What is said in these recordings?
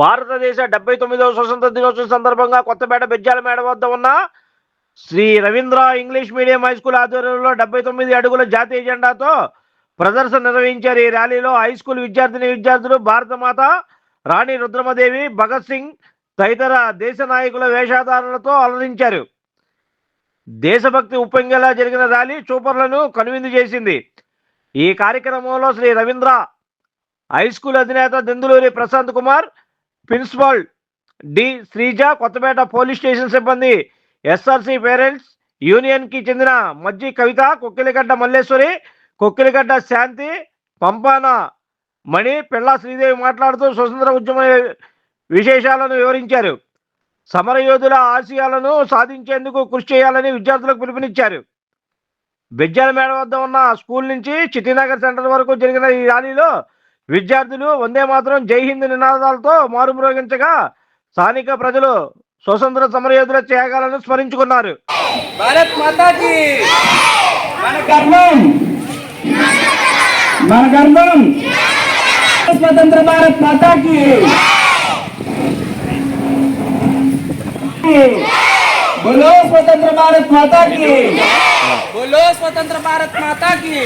భారతదేశ డెబ్బై తొమ్మిదవ స్వతంత్ర దినోత్సవం సందర్భంగా కొత్తపేట బెజ్జాల మేడ వద్ద ఉన్న Shri Ravindra English medium high school ఆధ్వర్యంలో డెబ్బై తొమ్మిది అడుగుల జాతీయ జెండాతో ప్రదర్శన నిర్వహించారు. ఈ ర్యాలీలో హై స్కూల్ విద్యార్థిని విద్యార్థులు భారతమాత రాణి రుద్రమదేవి భగత్ సింగ్ తదితర దేశ నాయకుల వేషధారణలతో అలరించారు. దేశభక్తి ఉప్పొంగేలా జరిగిన ర్యాలీ చూపర్లను కనువిందు చేసింది. ఈ కార్యక్రమంలో శ్రీ రవీంద్ర హై స్కూల్ అధినేత Denduluri Prashant Kumar principal D Srija Kothapeta police station సిబ్బంది ఎస్ఆర్సి పేరెంట్స్ యూనియన్కి చెందిన మజ్జి కవిత కొక్కిలిగడ్డ మల్లేశ్వరి కొక్కిలిగడ్డ శాంతి పంపాన మణి పిల్ల శ్రీదేవి మాట్లాడుతూ స్వతంత్ర ఉద్యమ విశేషాలను వివరించారు. సమరయోధుల ఆశయాలను సాధించేందుకు కృషి చేయాలని విద్యార్థులకు పిలుపునిచ్చారు. బెజ్జాల మేడ వద్ద ఉన్న స్కూల్ నుంచి చిట్టినగర్ సెంటర్ వరకు జరిగిన ఈ ర్యాలీలో విద్యార్థులు వందే మాత్రం జై హింద్ నినాదాలతో మారుమ్రోగించగా స్థానిక ప్రజలు స్వతంత్ర సమరయోధుల త్యాగాలను స్మరించుకున్నారు భారత్ మాతా కి మన గర్వం మన గర్వం స్వతంత్ర భారత్ మాతా కి बोलो स्वतंत्र भारत माता की बोलो स्वतंत्र भारत माता की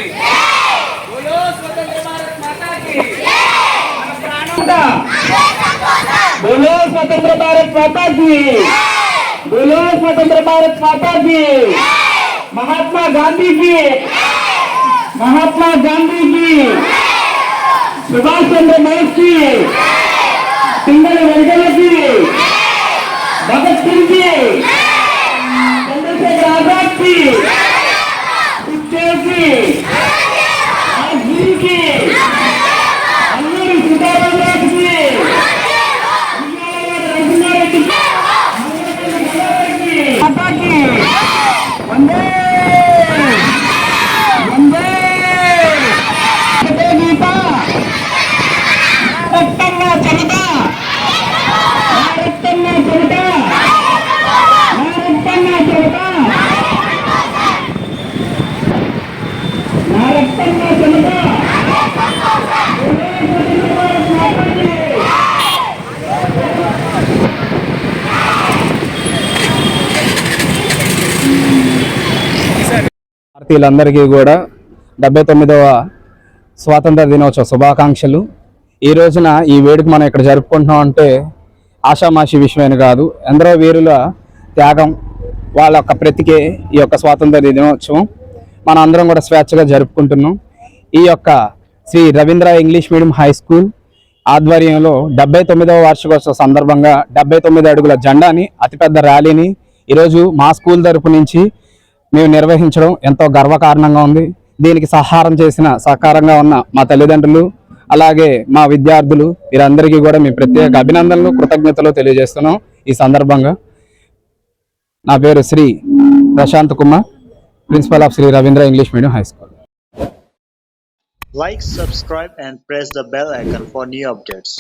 बोलो स्वतंत्र भारत माता की। बोलो स्वतंत्र भारत माता की। महात्मा गांधी की। महात्मा गांधी की। सुभाष चंद्र बोस की। पिंगल वेंकट की। भगत सिंह की। चंद्रशेखर आज़ाद की। सुखदेव की। மாதா வந்தே భారతీయులందరికీ కూడా డెబ్బై తొమ్మిదవ స్వాతంత్ర దినోత్సవ శుభాకాంక్షలు. ఈ రోజున ఈ వేడుక మనం ఇక్కడ జరుపుకుంటున్నాం అంటే ఆషామాషి విషయమైన కాదు ఎందరో వీరుల త్యాగం వాళ్ళ యొక్క ప్రతికే ఈ యొక్క స్వాతంత్ర దినోత్సవం. మనం అందరం కూడా స్వేచ్ఛగా జరుపుకుంటున్నాం. ఈ యొక్క Shri Ravindra English medium high school ఆధ్వర్యంలో డెబ్బై తొమ్మిదవ వార్షికోత్సవ సందర్భంగా డెబ్బై తొమ్మిది అడుగుల జెండాని అతిపెద్ద ర్యాలీని ఈరోజు మా స్కూల్ తరపు నుంచి మేము నిర్వహించడం ఎంతో గర్వకారణంగా ఉంది. దీనికి సహారం చేసిన సహకారంగా ఉన్న మా తల్లిదండ్రులు అలాగే మా విద్యార్థులు వీరందరికీ కూడా మీ ప్రత్యేక అభినందనలు కృతజ్ఞతలు తెలియజేస్తున్నాం ఈ సందర్భంగా. నా పేరు Shri Prashant Kumar principal of Shri Ravindra English medium high school. Like subscribe and press the bell icon for new updates